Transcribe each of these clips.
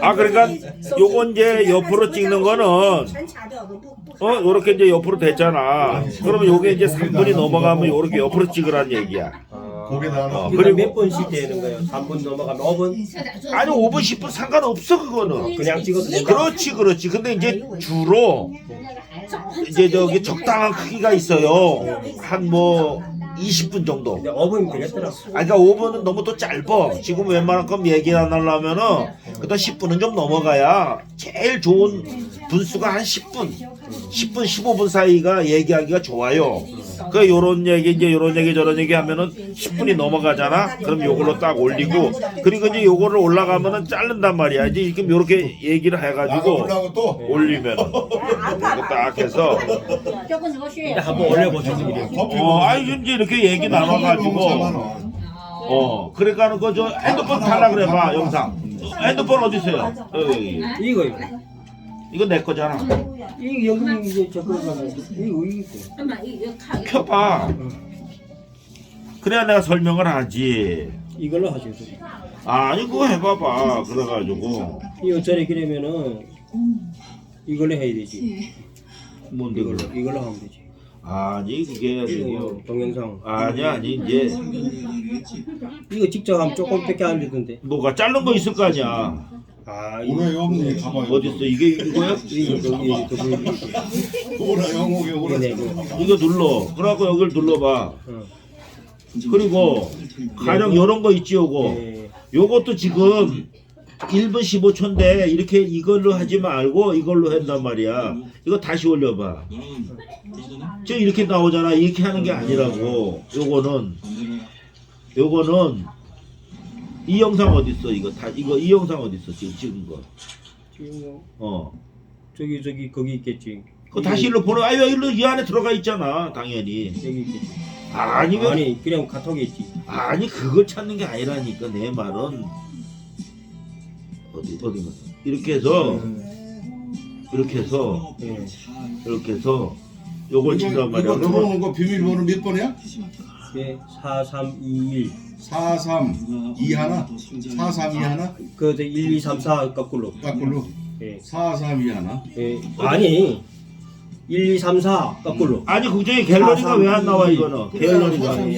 아 그러니까 요건 이제 옆으로 찍는 거는 어 요렇게 이제 옆으로 됐잖아. 그러면 요게 이제 3분이 넘어가면 요렇게 옆으로 찍으란 얘기야. 고개 나눠. 어, 그리고 몇 분씩 되는 거예요? 3분 넘어가면 5분? 아니 5분 10분 상관없어 그거는. 그냥 찍어도 돼? 그렇지 그렇지. 근데 이제 주로 이제 저기 적당한 크기가 있어요. 한뭐 20분 정도. 근데 5분이면 되겠더라. 아, 그러니까 5분은 너무 또 짧어. 지금 웬만큼 얘기 안 하려면은 그다 10분은 좀 넘어가야 제일 좋은 분수가 한 10분, 10분, 15분 사이가 얘기하기가 좋아요. 그 요런 얘기 이제 요런 얘기 저런 얘기 하면은 10분이 넘어가잖아. 그럼 요걸로 딱 올리고 그리고 이제 요거를 올라가면은 자른단 말이야. 이제 지금 요렇게 얘기를 해가지고 올라고 또. 올리면은 이거 딱 해서 한번 올려보시죠. 이렇게. 어, 아이 이제 이렇게 얘기 나눠가지고. 어, 그러니까 그저 핸드폰 달라 그래 봐 영상. 핸드폰 어디 있어요? 여기. 이거 이거 내 거잖아. 이 연금 이제 저거는 이거 이거 켜봐. 그래야 내가 설명을 하지. 이걸로 하셔도 아니 그거 해봐봐. 그래가지고 이거 저리 그러면은 이걸로 해야 되지. 뭔데 이걸로 그걸? 이걸로 하면 되지. 아니 그게 이거 저기 동영상 아니 아니 이제 이거 직접 하면 조금밖에 안 되던데. 뭐가 자른 거 있을 거 아니야. 아 이거 오라 영웅이 가봐요. 어디 있어? 이게 이거야? 오라 영웅이 오라. 네, 네. 이거 눌러. 그래갖고 여기를 눌러봐. 어. 그리고 가령 요런 거 있지 요거. 네. 요것도 지금 1분 15초인데 이렇게 이걸로 하지 말고 이걸로 한단 말이야. 이거 다시 올려봐. 저 이렇게 나오잖아. 이렇게 하는 게 아니라고. 요거는 요거는 이 영상 어디 있어? 이거 다 이거 이 영상 어디 있어? 지금 찍은 거. 지금 뭐 어. 저기 저기 거기 있겠지. 그거 다시 일로 보내. 아유 일로 이 안에 들어가 있잖아. 당연히. 여기 있겠지. 아니 왜? 아니 그냥 카톡에 있지. 아니 그걸 찾는 게 아니라니까 내 말은 어디 어디 가 이렇게 해서 음, 이렇게 해서 예. 이렇게 해서 요걸 친단 이거, 말이야. 이거 그러면 들어오는 거 비밀번호 몇 번이야? 예, 4321. 43 2 하나? 43 2 하나? 그저 1, 2, 3, 4 거꾸로. 거꾸로? 예. 43 2 하나? 예. 아니 1, 2, 3, 4 거꾸로. 아니 그중에 갤러리가 왜 안 나와 이거는? 갤러리가. 하나.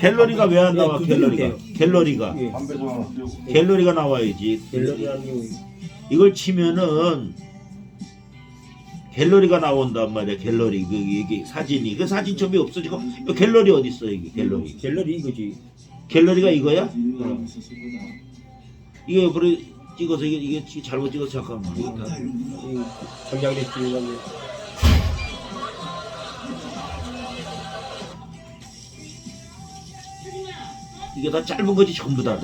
갤러리가 왜 안 나와 예, 갤러리가? 갤러리가. 예. 갤러리가 나와야지. 갤러리라는 게 이걸 치면은 갤러리가 나온단 말이야 갤러리 그 이게 사진이 그 사진 첩이 없어지고 이 갤러리 어디 있어 이게 갤러리 갤러리 이거지. 갤러리가 이거야? 어. 이게 옆으로 찍어서 이게 이게 지- 잘못 찍어서 잠깐만 이거 찍는 건데. 이게 다 짧은 거지 전부 다.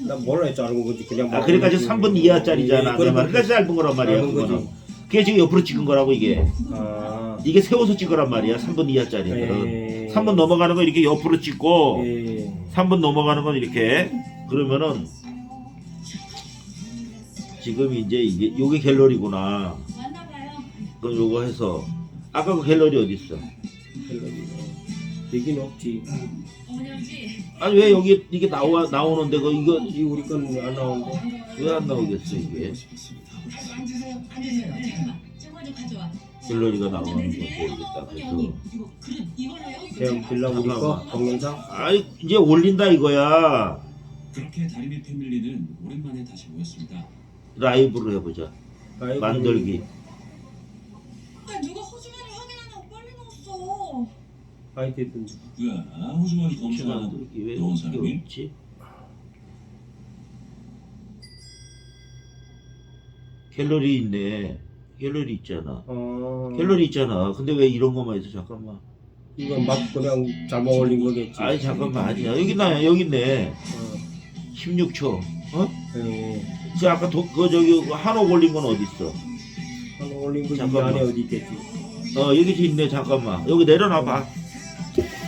난 몰라요 자른 거지 그냥. 아 그러니까 지금 3분 이하짜리잖아. 예, 내 말. 그러니까 짧은 거란 말이야. 짧은 그거는. 그게 지금 옆으로 찍은 거라고 이게. 아. 이게 세워서 찍으란 말이야. 3분 이하짜리들은. 예. 3분 넘어가는 거 이렇게 옆으로 찍고 예. 3분 넘어가는 건 이렇게 그러면은 지금 이제 이게 요게 갤러리구나. 그럼 요거 해서 아까 그 갤러리 어디 있어? 갤러리. 여기는 없지. 아니 왜 여기 이게 나와 나오는데 그 이거 이 우리 거는 안 나오는데. 왜 안 나오겠어 이게? 갤러리가 나오는 거지 여기 딱 해서. 그냥 빌라 우리 거 동영상. 아이 이제 올린다 이거야. 그렇게 다리미 패밀리는 오랜만에 다시 모였습니다. 라이브로 해보자. 아이고, 만들기. 야, 누가 허주머니 확인하냐고 빨리 넣었어. 하이테든 누가 호주머니 검사하는 만들기 왜 넣은 이게 사람이? 없지? 갤러리 있네. 갤러리 있잖아. 어. 갤러리 있잖아. 근데 왜 이런 것만 있어? 잠깐만. 이건 막 그냥 잘못 올린 거겠지. 아니 잠깐만 아니야. 여기 나야 여기 있네. 어. 16초. 어? 예. 저 아까 도, 그 저기 한옥 올린 건 어디 있어? 한 올린 거이 잠깐만. 안에 어디 있겠지. 어 여기 있네 잠깐만. 여기 내려놔 봐.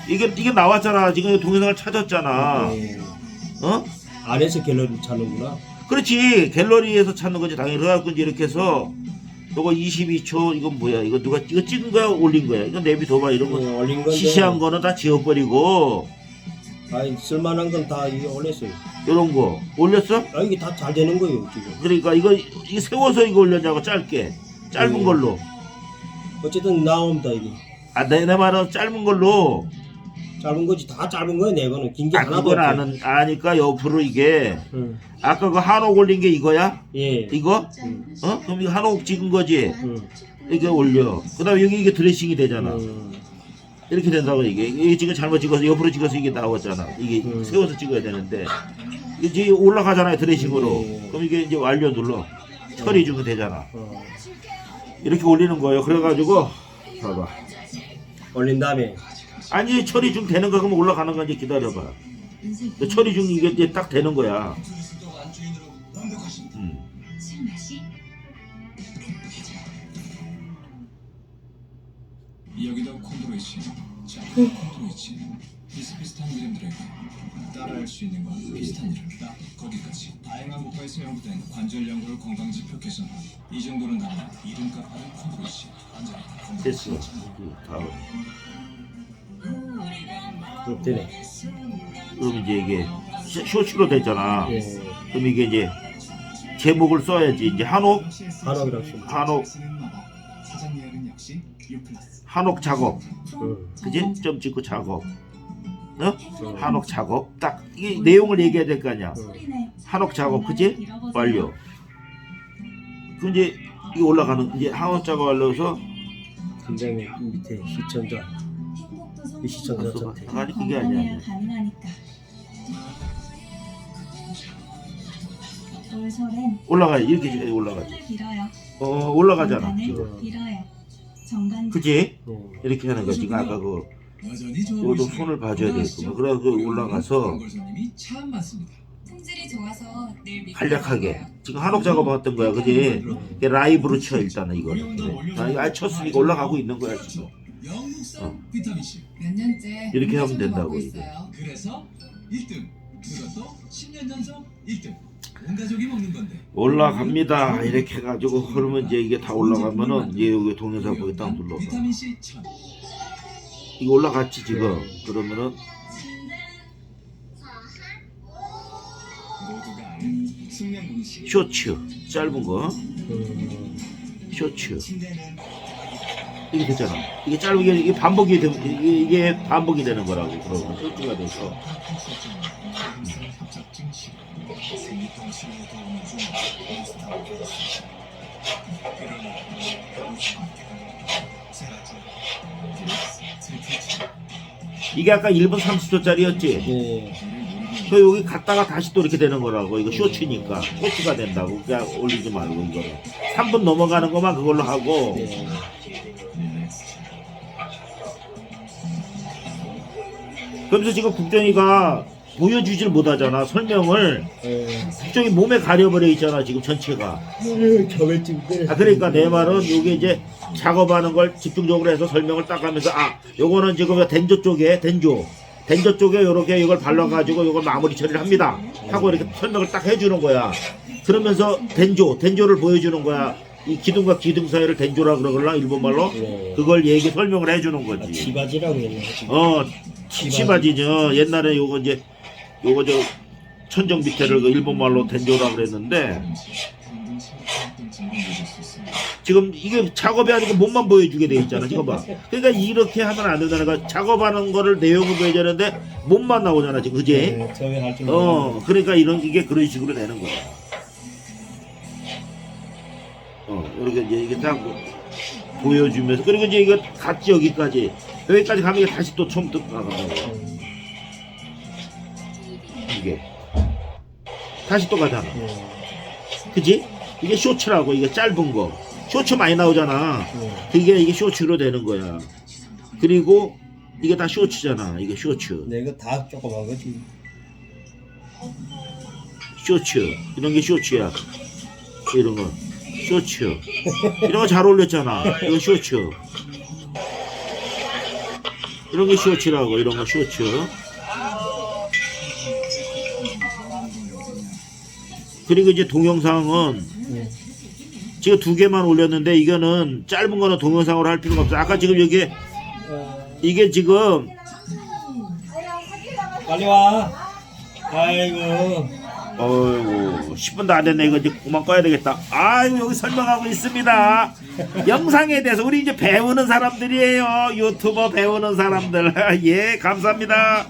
이게 이게 나왔잖아. 지금 동영상을 찾았잖아. 예. 어? 안에서 갤러리 찾는구나. 그렇지 갤러리에서 찾는 거지 당연히 그래갖고 이렇게 해서 요거 22초 이건 뭐야 이거 누가 이거 찍은 거야 올린 거야 이거 내비둬봐 이런 거 예, 올린 건데. 시시한 거는 다 지워버리고 아니 쓸만한 건 다 올렸어요. 이런 거 올렸어? 아 이게 다 잘 되는 거예요 지금. 그러니까 이거 이거 세워서 이거 올렸냐고 짧게 짧은 음. 걸로 어쨌든 나옵니다 이게. 아내 내 말은 짧은 걸로 짧은 거지 다 짧은 거예요 네 번은 긴게 아 하나도 그건 없어요. 아는 아니까 옆으로 이게 응. 아까 그 한옥 올린 게 이거야? 예. 이거? 음. 어? 그럼 이거 한옥 찍은 거지? 응. 이게 올려. 그 다음 여기 이게 드레싱이 되잖아. 음. 이렇게 된다고 이게 이게 지금 잘못 찍어서 옆으로 찍어서 이게 나왔잖아. 이게 음. 세워서 찍어야 되는데 지금 올라가잖아요 드레싱으로. 음. 그럼 이게 이제 완료 눌러 처리 주면 되잖아. 어. 이렇게 올리는 거예요. 그래가지고 봐봐. 올린 다음에 아니 처리 중 되는 거 그러면 올라가는 건지 기다려봐. 근데 처리 중 이게 이제 딱 되는 거야. 음. 여기다 콘드로이친, 자, 콘드로이친. 비슷비슷한 이름들에게 따라할 수 있는 건 비슷한 이름. 딱 거기까지. 다양한 국가에서 연구된 관절 연골 건강 지표 개선. 이 정도는 나는 이름값 하는. 환자 건강 됐어. 이 다음. 응, 되네. 그럼 이제 이게 쇼- 쇼츠로 됐잖아. 예. 그럼 이게 이제 제목을 써야지. 이제 한옥 한옥이라고 쓰면. 한옥. 한옥 작업. 응. 그지? 점 찍고 작업. 어? 응. 한옥 작업. 딱 이게 내용을 얘기해야 될 거 아니야. 응. 한옥 작업, 그지? 완료. 그럼 이제 이 올라가는 이제 한옥 작업 완료해서 굉장히 이 밑에 시청자 이 시청자 선택. 아니 그게 아니야. 가능하니까. 올라가 이렇게 올라가지. 손을 빌어요. 어 올라가잖아. 빌어요. 정관 그지? 응. 이렇게 하는 거지. 지금 아까 그 여전히 좋아 이것도 보이시네요. 손을 봐줘야? 되겠구만. 그래 그 올라가서 연골 손님이 참 많습니다. 품질이 좋아서 늘 믿고 간략하게 있어요. 지금 한옥 작업했던 거야, 그지? 이게 라이브로 쳐 일단은 이거 아 쳤으니까 올라가고 있는 거야 지금. 영국산 어. 비타민 C. 몇 년째 이렇게 하면 된다고, 이게. 있어요. 그래서 1등. 그것도 10년 연속 1등. 온 가족이 먹는 건데. 올라갑니다. 이렇게 해가지고 그러면 이제 이게 다 올라가면은 이제 여기 동영상 보기 딱 눌러봐. 비타민 C 천. 이거 올라갔지 지금. 그러면은 모두가 아는 숙면 공식. 쇼츠 짧은 거 응. 쇼츠 침대는 이게 됐잖아. 이게 짧은 게 이게 반복이 되 이게, 반복이 되는 거라고 그러면 쇼츠가 돼서 이게 아까 1분 30초짜리였지. 예. 그 여기 갔다가 다시 또 이렇게 되는 거라고 이거 쇼츠니까 쇼츠가 된다고 그냥 올리지 말고 이거를 3분 넘어가는 것만 그걸로 하고 예. 그러면서 지금 국정이가 보여주질 못하잖아 설명을 예. 국정이 몸에 가려버려 있잖아 지금 전체가 자멸증들. 아 그러니까 내 말은 이게 이제 작업하는 걸 집중적으로 해서 설명을 딱 하면서 아 요거는 지금 den조 쪽에 den조 den조 쪽에 요렇게 이걸 발라가지고 요걸 마무리 처리를 합니다 하고 이렇게 설명을 딱 해주는 거야 그러면서 den조 den조를 보여주는 거야 이 기둥과 기둥 사이를 den조라 그러걸라 일본말로 예. 그걸 얘기 설명을 해주는 아, 거지 지바지라고 했나? 어 치바지죠 옛날에 요거 이제 요거 저 천정 밑에를 그 일본 말로 den조라 그랬는데 지금 이게 작업이 아니고 몸만 보여주게 돼 있잖아. 지금 봐. 그러니까 이렇게 하면 안 된다는 거야. 작업하는 거를 내용을 보여줘야 되는데 몸만 나오잖아 지금 그지? 할줄 어 그러니까 이런 이게 그런 식으로 되는 거야. 어 이렇게 이제 이게 딱 보여주면서 그리고 이제 이거 갔지 여기까지 여기까지 가면 이게 다시 또 처음부터 나가고 이게 다시 또 가잖아 예. 그지 이게 쇼츠라고 이게 짧은 거 쇼츠 많이 나오잖아 예. 그게 이게 쇼츠로 되는 거야. 그리고 이게 다 쇼츠잖아. 이게 쇼츠. 네, 이거 다 조그만 거지. 쇼츠. 이런 게 쇼츠야. 이런 거. 쇼츠. 이런 거 잘 어울렸잖아. 이거 쇼츠. 이런 게 쇼츠라고. 이런 거 쇼츠. 그리고 이제 동영상은 예. 지금 두 개만 올렸는데 이거는 짧은 거는 동영상으로 할 필요가 없어. 아까 지금 여기 이게 지금 빨리 와. 아이고. 어이구 10분도 안 됐네. 이거 이제 그만 꺼야 되겠다. 아유 여기 설명하고 있습니다. 영상에 대해서 우리 이제 배우는 사람들이에요. 유튜버 배우는 사람들. 예 감사합니다